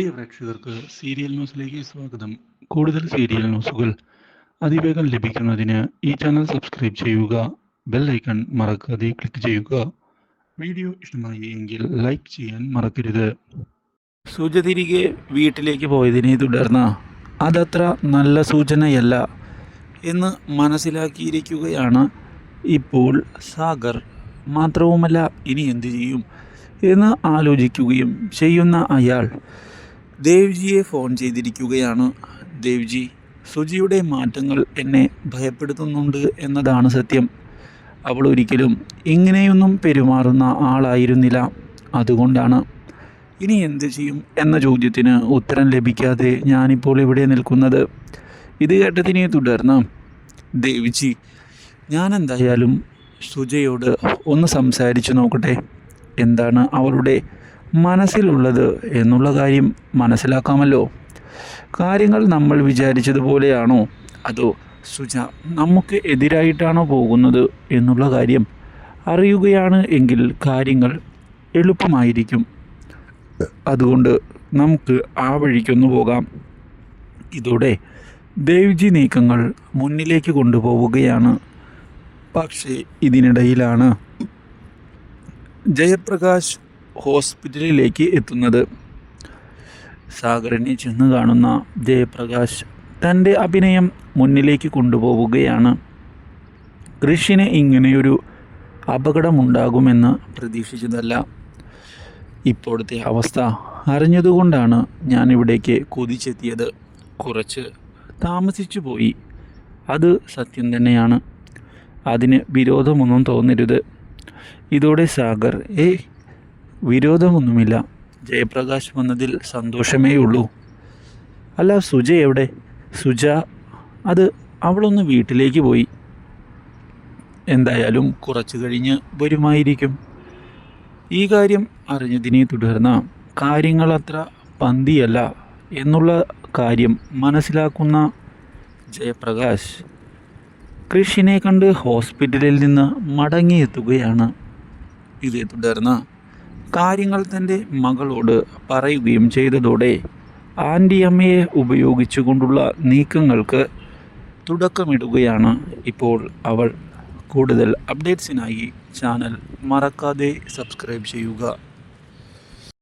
പ്രിയ പ്രേക്ഷകർക്ക് സീരിയൽ ന്യൂസിലേക്ക് സ്വാഗതം. കൂടുതൽ സീരിയൽ ന്യൂസുകൾ അതിവേഗം ലഭിക്കുന്നതിന് ഈ ചാനൽ സബ്സ്ക്രൈബ് ചെയ്യുക ബെൽ ഐക്കൺ മറക്കാതെ ക്ലിക്ക് ചെയ്യുക. വീഡിയോ ഇഷ്ടമായി എങ്കിൽ ലൈക്ക് ചെയ്യാൻ മറക്കരുത്. സൂച തിരികെ വീട്ടിലേക്ക് പോയതിനെ തുടർന്ന് അതത്ര നല്ല സൂചനയല്ല എന്ന് മനസ്സിലാക്കിയിരിക്കുകയാണ് ഇപ്പോൾ സാഗർ. മാത്രവുമല്ല ഇനി എന്തു ചെയ്യും എന്ന് ആലോചിക്കുകയും ചെയ്യുന്ന അയാൾ ദേവ്ജിയെ ഫോൺ ചെയ്തിരിക്കുകയാണ്. ദേവ്ജി സുജിയുടെ മാറ്റങ്ങൾ എന്നെ ഭയപ്പെടുത്തുന്നുണ്ട് എന്നതാണ് സത്യം. അവൾ ഒരിക്കലും ഇങ്ങനെയൊന്നും പെരുമാറുന്ന ആളായിരുന്നില്ല. അതുകൊണ്ടാണ്. ഇനി എന്ത് ചെയ്യും എന്ന ചോദ്യത്തിന് ഉത്തരം ലഭിക്കാതെ ഞാനിപ്പോൾ ഇവിടെ നിൽക്കുന്നത്? ഇത് കേട്ടതിനെ തുടർന്ന് ദേവിജി ഞാൻ എന്തായാലും സുജയോട് ഒന്ന് സംസാരിച്ചു നോക്കട്ടെ. എന്താണ് അവളുടെ മനസ്സിലുള്ളത് എന്നുള്ള കാര്യം മനസ്സിലാക്കാമല്ലോ. കാര്യങ്ങൾ നമ്മൾ വിചാരിച്ചതുപോലെയാണോ? അതോ സുജ നമുക്ക് എതിരായിട്ടാണോ പോകുന്നത് എന്നുള്ള കാര്യം അറിയുകയാണ് എങ്കിൽ കാര്യങ്ങൾ എളുപ്പമായിരിക്കും. അതുകൊണ്ട് നമുക്ക് ആ വഴിക്കൊന്നു പോകാം. ഇതോടെ ദേവ്ജി നീക്കങ്ങൾ മുന്നിലേക്ക് കൊണ്ടുപോവുകയാണ്. പക്ഷേ ഇതിനിടയിലാണ്. ജയപ്രകാശ് ഹോസ്പിറ്റലിലേക്ക് എത്തുന്നത്. സാഗറിനെ ചെന്ന് കാണുന്ന ജയപ്രകാശ് തന്റെ അഭിനയം മുന്നിലേക്ക് കൊണ്ടുപോവുകയാണ്. കൃഷിന് ഇങ്ങനെയൊരു അപകടമുണ്ടാകുമെന്ന് പ്രതീക്ഷിച്ചതല്ല. ഇപ്പോഴത്തെ അവസ്ഥ അറിഞ്ഞതുകൊണ്ടാണ് ഞാൻ ഇവിടേക്ക് കൊതിച്ചെത്തിയത്. കുറച്ച് താമസിച്ചു പോയി. അത് സത്യം തന്നെയാണ്. അതിന് വിരോധമൊന്നും തോന്നരുത്. ഇതോടെ സാഗർ ഏയ് വിരോധമൊന്നുമില്ല. ജയപ്രകാശ് വന്നതിൽ സന്തോഷമേ ഉള്ളൂ അല്ല സുജ എവിടെ? സുജ അത് അവളൊന്ന് വീട്ടിലേക്ക് പോയി. എന്തായാലും കുറച്ച് കഴിഞ്ഞ് വരുമായിരിക്കും. ഈ കാര്യം അറിഞ്ഞതിനെ തുടർന്ന് കാര്യങ്ങളത്ര പന്തിയല്ല എന്നുള്ള കാര്യം മനസ്സിലാക്കുന്ന ജയപ്രകാശ് കൃഷിനെ കണ്ട് ഹോസ്പിറ്റലിൽ നിന്ന് മടങ്ങിയെത്തുകയാണ്. ഇതേ തുടർന്ന് കാര്യങ്ങൾ തന്റെ മകളോട് പറയുകയും ചെയ്തതോടെ ആന്റിയമ്മയെ ഉപയോഗിച്ചുകൊണ്ടുള്ള നീക്കങ്ങൾക്ക് തുടക്കമിടുകയാണ് ഇപ്പോൾ അവൾ കൂടുതൽ അപ്ഡേറ്റ്സിനായി ചാനൽ മറക്കാതെ സബ്സ്ക്രൈബ് ചെയ്യുക.